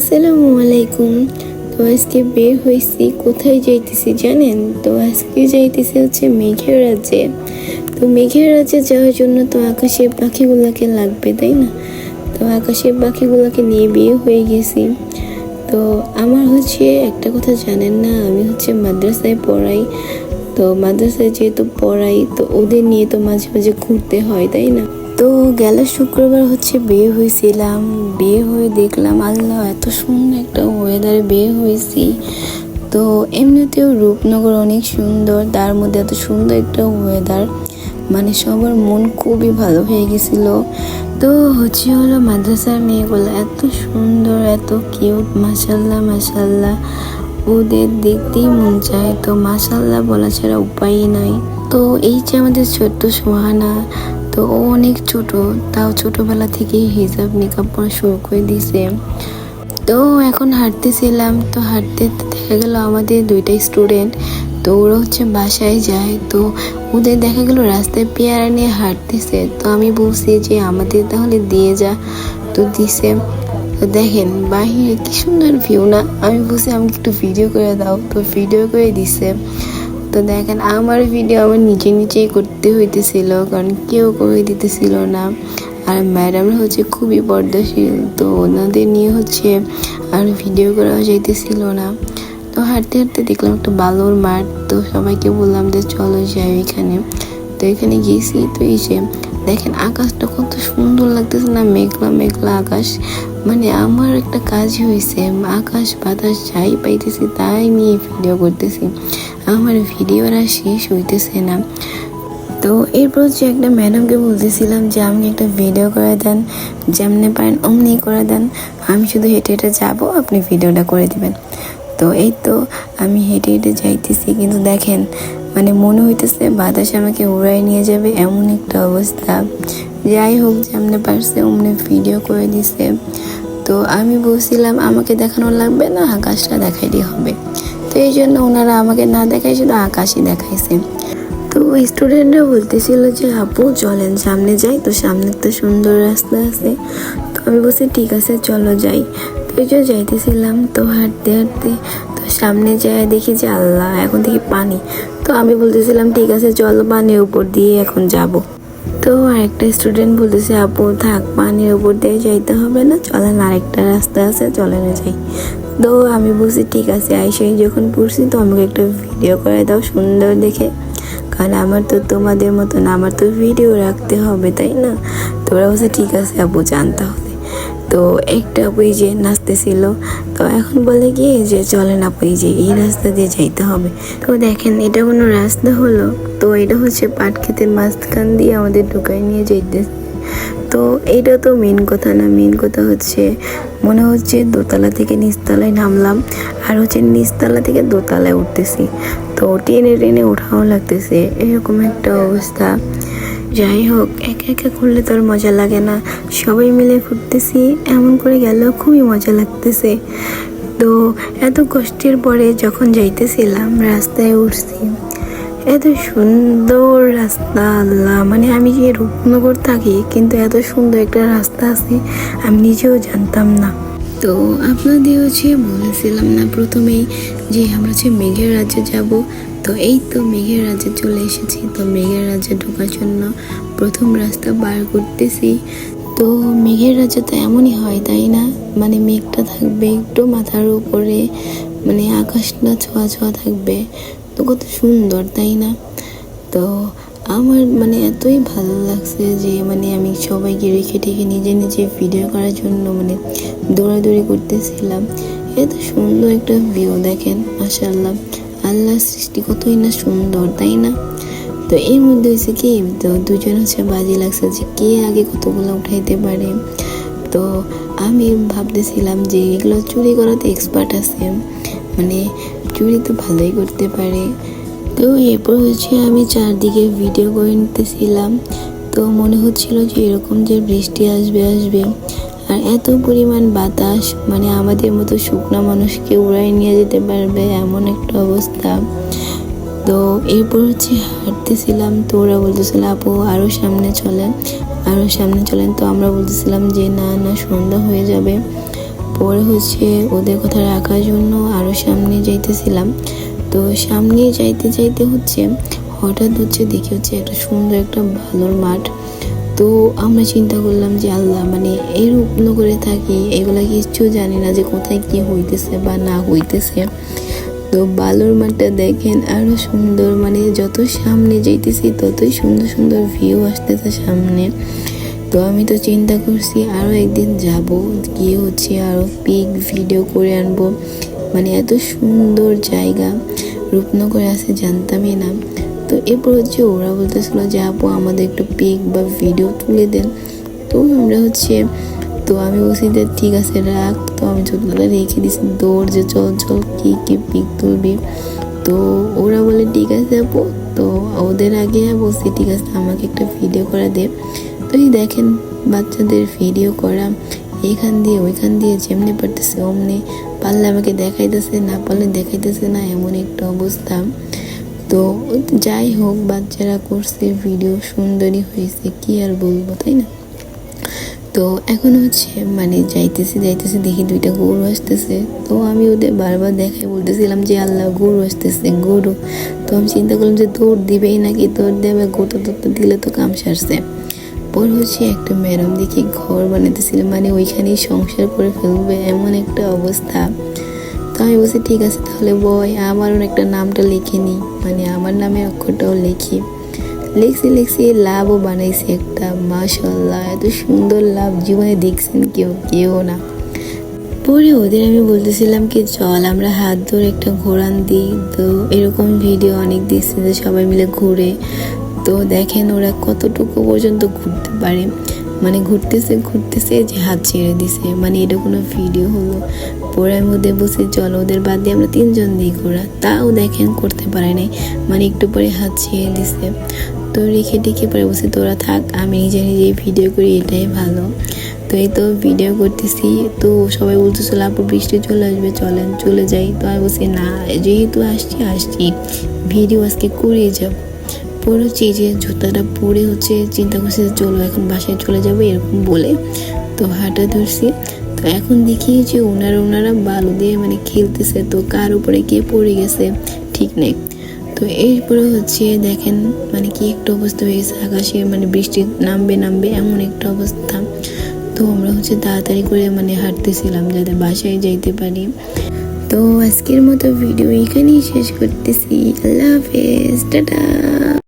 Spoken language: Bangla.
আসসালামু আলাইকুম। তো আজকে বের হয়েছি কোথায় যাইতেছি জানেন? তো আজকে যাইতেছি হচ্ছে মেঘের রাজ্যে। তো মেঘের রাজ্যে যাওয়ার জন্য তো আকাশের পাখিগুলোকে লাগবে, তাই না? তো আকাশের পাখিগুলোকে নিয়ে বিয়ে হয়ে গেছি। তো আমার হচ্ছে একটা কথা জানেন না, আমি হচ্ছে মাদ্রাসায় পড়াই। তো মাদ্রাসায় যেহেতু পড়াই, তো ওদের নিয়ে তো মাঝে মাঝে ঘুরতে হয়, তাই না? তো গেল শুক্রবার হচ্ছে বিয়ে হয়েছিলাম। বিয়ে হয়ে দেখলাম, আল্লাহ, এত সুন্দর একটা ওয়েদারে বিয়ে হয়েছি। তো এমনিতেও রূপনগর অনেক সুন্দর, তার মধ্যে এত সুন্দর একটা ওয়েদার মানে সবার মন খুবই ভালো হয়ে গেছিল। তো হচ্ছে হলো মাদ্রাসার মেয়েগুলো এত সুন্দর, এত কিউট মাসাল্লাহ মাসাল্লাহ ওদের দেখতেই মন চায়, তো মাসাল্লাহ বলা ছাড়া উপায়ই নাই। তো এই যে আমাদের ছোট্ট সোহানা তো ও অনেক ছোট, তাও ছোটবেলা থেকেই হিজাব নিকাব পড়া শুরু করে দিছে তো এখন হাঁটতেছিলাম, তো হাঁটতে দেখা গেল আমাদের দুইটাই স্টুডেন্ট তো ওরা হচ্ছে বাসায় যায়, তো ওদের দেখা গেল রাস্তায় পেয়ারা নিয়ে হাঁটতেছে। তো আমি বলছি যে আমাদের তাহলে দিয়ে যা, তো দিছে। তো দেখেন বাহিরে কি সুন্দর ভিউ না? আমি বলছি আমাকে একটু ভিডিও করে দাও, তো ভিডিও করে দিছে। তো দেখেন, আমার ভিডিও আমার নিজে নিজেই করতে হইতেছিল, কারণ কেউ করে দিতেছিল না। আর ম্যাডামরা হচ্ছে খুবই পর্দাশীল তো ওনাদের নিয়ে হচ্ছে আর ভিডিও করা যাইতেছিল না। তো হাঁটতে হাঁটতে দেখলাম একটা বালুর মাঠ, তো সবাইকে বললাম যে চলো যাই এখানে। তো এখানে গেছি, তো যে দেখেন আকাশটা কত সুন্দর লাগতেছে না, মেঘলা মেঘলা আকাশ। মানে আমার একটা কাজ হয়েছে আকাশ বাতাস যাই পাইতেছি তাই নিয়ে ভিডিও করতেছি। আমার ভিডিওরা শেষ হইতেছে না। তো এরপর যে একটা ম্যাডামকে বলতেছিলাম যে, আমাকে একটা ভিডিও করে দেন, যেমনি পারেন অমনি করে দেন। আমি শুধু হেঁটে হেঁটে যাব, আপনি ভিডিওটা করে দিবেন। তো এই তো আমি হেঁটে হেঁটে যাইতেছি, কিন্তু দেখেন মানে মনে হইতেছে বাতাস আমাকে উড়াই নিয়ে যাবে, এমন একটা অবস্থা। যাই হোক যেমনি পারছে অমনি ভিডিও করে দিছে। তো আমি বলছিলাম, আমাকে দেখানো লাগবে না, আকাশটা দেখাইলেই হবে। তো এই জন্য ওনারা আমাকে না দেখাই শুধু আকাশই দেখাইছে। তো স্টুডেন্টরা বলতেছিল যে, আপু, চলেন, সামনে যাই। তো সামনে একটা সুন্দর রাস্তা আছে। তো আমি বলছি, ঠিক আছে, চলো যাই। তো এই যে যাইতেছিলাম, তো হাঁটতে হাঁটতে, তো সামনে যাই দেখি যে, আল্লাহ, এখন দেখি পানি। তো আমি বলতেছিলাম, ঠিক আছে, চলো, পানির উপর দিয়ে এখন যাব। তো আরেকটা স্টুডেন্ট বলতেছে, আপু, থাক, পানির ওপর দিয়ে যাইতে হবে না, চলেন আরেকটা রাস্তা আছে, চলেন যাই। তো আমি বলছি, ঠিক আছে আইসাই যখন পড়ছি তো আমাকে একটা ভিডিও করে দাও সুন্দর দেখে। কারণ আমার তো তোমাদের মতন, আমার তো ভিডিও রাখতে হবে, তাই না? তো ওরা বলছে, ঠিক আছে, আপু জানতে হবে তো একটা আপু এই যে নাচতেছিল। তো এখন বলে কি, যে চলেন আপু এই যে এই রাস্তা দিয়ে যাইতে হবে। তো দেখেন, এটা কোনো রাস্তা হলো। তো এটা হচ্ছে পাট ক্ষেতের মাঝখান দিয়ে আমাদের ঢুকাই নিয়ে যাইতেছে। তো এইটা তো মেন কথা না মেন কথা হচ্ছে, মনে হচ্ছে দোতলা থেকে নিচতলায় নামলাম, আর হচ্ছে নিচতলা থেকে দোতলায় উঠতেছি। তো টেনে টেনে ওঠাও লাগতেছে, এরকম একটা অবস্থা। যাই হোক একা একা ঘুরলে তো আর মজা লাগে না। সবাই মিলে ঘুরতেছি, এমন করে গেলেও খুবই মজা লাগতেছে। তো এত কষ্টের পরে যখন যাইতেছিলাম, রাস্তায় উঠছি। এত সুন্দর রাস্তা, আল্লাহ! মানে আমি যে রূপনগর থাকি, কিন্তু এত সুন্দর একটা রাস্তা আছে, আমি নিজেও জানতাম না। তো আপনাদের হচ্ছে বলেছিলাম না প্রথমেই, যে আমরা হচ্ছে মেঘের রাজ্যে যাব তো এই তো মেঘের রাজ্যে চলে এসেছি। তো মেঘের রাজ্যে ঢোকার জন্য প্রথম রাস্তা বার করতেছি। তো মেঘের রাজ্যে তো এমনই হয়, তাই না? মানে মেঘটা থাকবে একটু মাথার উপরে মানে আকাশটা ছোঁয়া ছোঁয়া থাকবে। তো কত সুন্দর, তাই না? তো আমার মানে এতই ভালো লাগছে যে মানে আমি সবাইকে রেখে টেখে নিজে নিজে ভিডিও করার জন্য মানে দৌড়াদৌড়ি করতেছিলাম। এত সুন্দর একটা ভিউ দেখেন মাসাল্লাহ আল্লাহ সৃষ্টি কতই না সুন্দর, তাই না? তো এর মধ্যে হয়েছে কি, তো দুজন হচ্ছে বাজি লাগছে যে কে আগে কতগুলো উঠাইতে পারে। তো আমি ভাবতেছিলাম যে এগুলো চুরি করাতে এক্সপার্ট আছে মানে চুরি তো ভালোই করতে পারে। তো এরপর হচ্ছে আমি চারদিকে ভিডিও করে নিতেছিলাম, তো মনে হচ্ছিল যে এরকম যে বৃষ্টি আসবে আসবে। আর এত পরিমাণ বাতাস মানে আমাদের মতো শুকনা মানুষকে উড়াই নিয়ে যেতে পারবে এমন একটা অবস্থা। তো এরপর হচ্ছে হাঁটতেছিলাম, তো ওরা বলতেছিল, আপু আরও সামনে চলেন। আরও সামনে চলেন, তো আমরা বলতেছিলাম যে, না না, সন্ধ্যা হয়ে যাবে। পরে হচ্ছে ওদের কথা রাখার জন্য আরও সামনে যাইতেছিলাম। তো সামনে যাইতে যাইতে হচ্ছে হঠাৎ হচ্ছে দেখি হচ্ছে একটা সুন্দর একটা ভালোর মাঠ। তো আমরা চিন্তা করলাম যে আল্লাহ মানে এই রূপনগরে থাকি, এগুলা কিচ্ছু জানি না যে কোথায় কি হইতেছে বা না হইতেছে। তো বালুর মাঠটা দেখেন, আরও সুন্দর মানে যত সামনে যাইতেছি ততই সুন্দর সুন্দর ভিউ আসতেছে সামনে। তো আমি তো চিন্তা করছি আরও একদিন যাব, গিয়ে হচ্ছে আরও পিক ভিডিও করে আনব। মানে এত সুন্দর জায়গা, রূপনগরে আছে জানতামই না। তো এরপর হচ্ছে ওরা বলতেছিল যে, আপু, আমাদের একটু পিক বা ভিডিও তুলে দেন। তো আমরা হচ্ছে, তো আমি বলছি যে, ঠিক আছে, রাখ। তো আমি জুতোটা রেখে দিছি, দৌড় যে, চল চল, কী কী পিক তুলবি? তো ওরা বলে, ঠিক আছে, আপু। তো ওদের আগে বলছি, ঠিক আছে, আমাকে একটা ভিডিও করে দে। তো এই দেখেন, বাচ্চাদের ভিডিও করা, এখান দিয়ে, ওইখান দিয়ে যেমনি পারতেছে, অমনি পারলে আমাকে দেখাইতেছে, না পারলে দেখাইতেছে না, এমন একটা অবস্থা। তো যাই হোক, বাচ্চারা করছে ভিডিও সুন্দরই হয়েছে, কি আর বলব, তাই না? তো এখন হচ্ছে মানে যাইতেছে যাইতেছে, দেখি দুইটা গরু আসতেছে। তো আমি ওদের বারবার দেখাই, বলতেছিলাম যে, আল্লাহ, গরু আসতেছে, গরু। তো আমি চিন্তা করলাম যে, দৌড় দিবেই নাকি? দৌড় দেবে গোটা দৌড়টা দিলে তো কাম সারছে। পর হচ্ছে একটা ম্যাডাম দেখি ঘর বানাতেছিল মানে ওইখানেই সংসার করে ফেলবে, এমন একটা অবস্থা। তো আমি বলছি, ঠিক আছে, তাহলে বয়, আমারও একটা নামটা লিখে নিই মানে আমার নামের অক্ষরটাও লিখি। লিখছি লিখছি লাভও বানাইছি একটা। মাশাল্লাহ এত সুন্দর লাভ জীবনে দেখছেন কেউ কেউ না। পরে ওদের আমি বলতেছিলাম কি, চল, আমরা হাত ধরে একটা ঘোরান দিই। তো এরকম ভিডিও অনেক দিচ্ছে যে সবাই মিলে ঘুরে। তো দেখেন ওরা কতটুকু পর্যন্ত ঘুরতে পারে। মানে ঘুরতেছে ঘুরতেছে, যে হাত ছেড়ে দিছে। মানে এটা কোনো ভিডিও হলো। পরে মধ্যে বসে চলো ওদের বাদ দিয়ে আমরা তিনজন দিই ঘোরা তাও দেখেন করতে পারে নাই। মানে একটু পরে হাত ছেড়ে দিছে। তো রেখে টেখে পরে বসে তোরা থাক, আমি নিজে নিজে ভিডিও করি, এটাই ভালো। তো এই তো ভিডিও করতেছি। তো সবাই বলতেছিল, আপু, বৃষ্টি চলে আসবে, চলেন, চলে যাই। তো আমি বলছি, না, যেহেতু আসছি আসছি। ভিডিও আজকে করে যাব। পরে যে জুতাটা পরে হচ্ছে চিন্তা করছি যে চলো এখন বাসায় চলে যাব, এরকম বলে তো হাঁটা ধরছি। তো এখন দেখি যে ওনারা ওনারা বালু দিয়ে মানে খেলতেছে, তো কার উপরে কে পড়ে গেছে ঠিক নেই। তো এরপরে হচ্ছে দেখেন মানে কি একটা অবস্থা হয়ে গেছে, আকাশে মানে বৃষ্টি নামবে নামবে এমন একটা অবস্থা। তো আমরা হচ্ছে তাড়াতাড়ি করে মানে হাঁটতেছিলাম যাতে বাসায় যাইতে পারি। তো আজকের মতো ভিডিও এখানেই শেষ করতেছি। আল্লাহ হাফেজ, টাটা।